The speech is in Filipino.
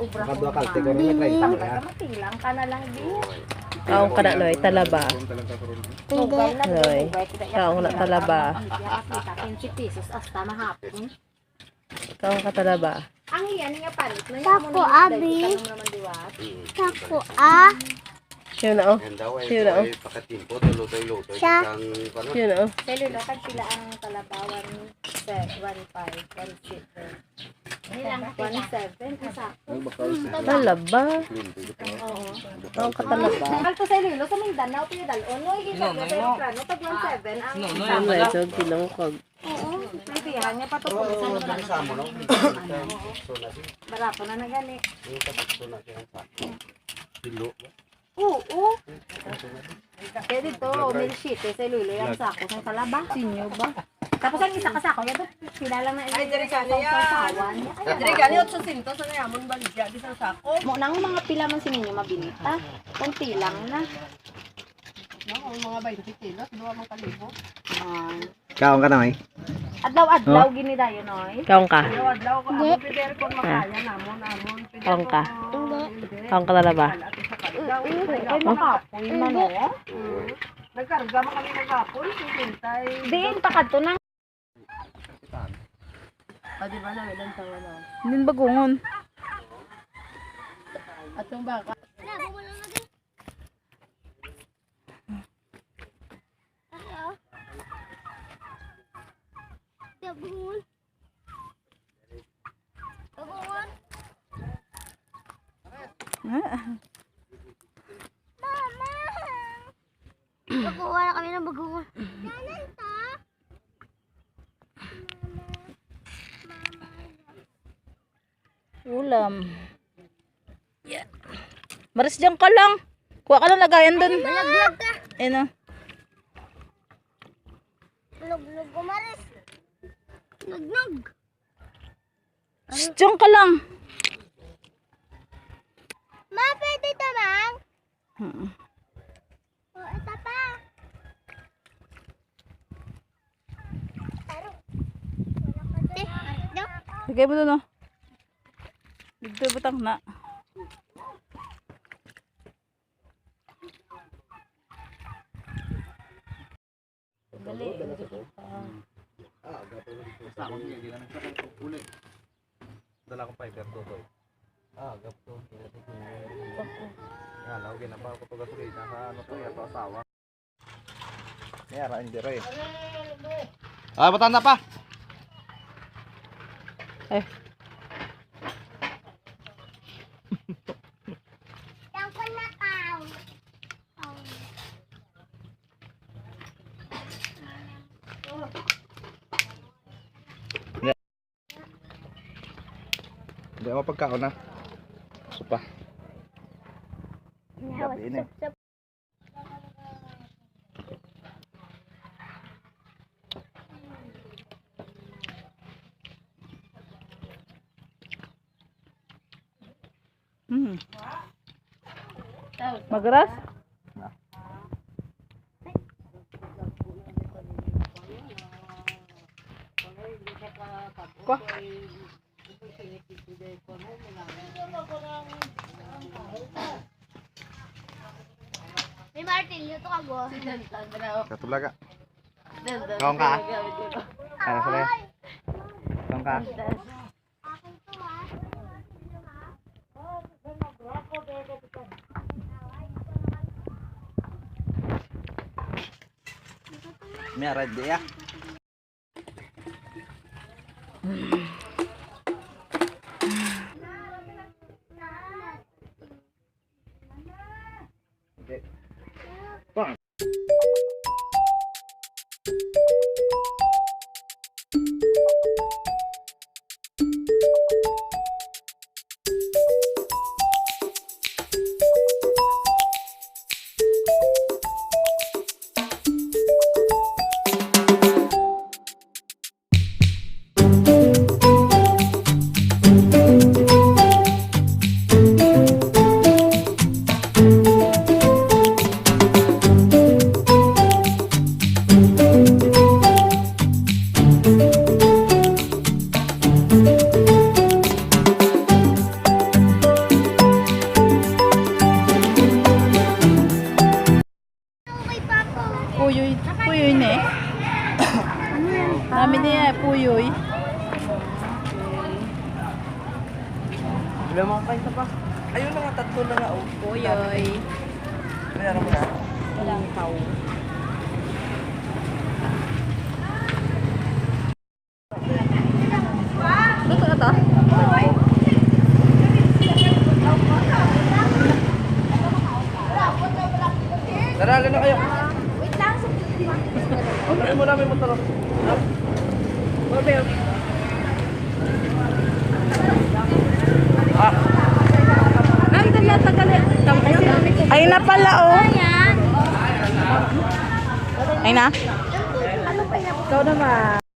ubra Kadua kalte ko rin try ko ya. ka matilang ka na lang di. Kaong ka na, Loy. Talaba. Tugay na Loy. Kaong na talaba. 15 pesos hasta mahapon. Kaong ka talaba. Ang iyan nga palit na Tako, abi. Tako ah. Sino na, oh. Ay Sino na, oh. pakatimpo luto-luto Siya. ano. Sino na, oh. Cellular card pila ang talabawan 1 5 1 chip. Ilang 17 isa. Talaba. Oo. Kaong ka talaba. Alto sa Iloilo sa Mindanao pinadalon no kita sa plano tag 17 ang Ano na, so, kinungkog. Pilihan niya pa to kung saan Ano ba. sa si Barato na na gani. sa kilo. Oo. Kaya dito, milkshake eh, sa Iloilo yung sako ng talaba. Sinyo ba? Tapos ang isa kasako, yan sila lang na Ay, dire ka niya. Dire gani 800 sa nayamon baligya di sa sako. Mo nang mga pila man sininyo mabilita. Kunti lang na. No, ang mga 20 kilos, duwa man kalibo. Ah. Kaon ka na may. Adlaw-adlaw gini dayo noy. Kaong ka. Daw-adlaw ko amo peder kon makaya namon amon. Kaong ka. Kaong ka talaba. Ay makapoy man oh. Nagkarga man kami nagapon, sintay. Diin pa kadto nang Ah, di ba na ilan taon na? Hindi bagungon. Atong baka. Dabungon. Dabungon. Mama! Nakuha na kami ng bagungon. Kanan Ulam. Yeah. Maris dyan ka lang. Kuha ka ng lagayan dun. Malaglag ka. Ayun oh. Lugnog umalis. Lugnog. Shh, Dyan ka lang. Ma, pwede ito, Mang? Hmm. O, ito pa. Ano? Lagay mo dun oh. Dito butang na. Dala ko fiber to to. Ah, gap to. Ya, law ginaba ko to gasolina sa ano to yato asawa. Yara indira eh. Ah, batan na pa. Eh. Hindi ako pagkaon na. Supa. Gabi na eh. Hmm. Magras? Kwa. May martilyo to ka, bo. Katulaga. Kaon ka? Ano sila? Kaon ka? May red ya. puyoy. it. Puyoy. Wala mga kain pa. Ayun na nga, tatlo na nga. Oh. Bayaran mo na. Langkaw. Luto na to? Darali na kayo. Wait lang. Ano mo namin motor? Ah, Ay, na pala oh. Ay na? Ikaw naman.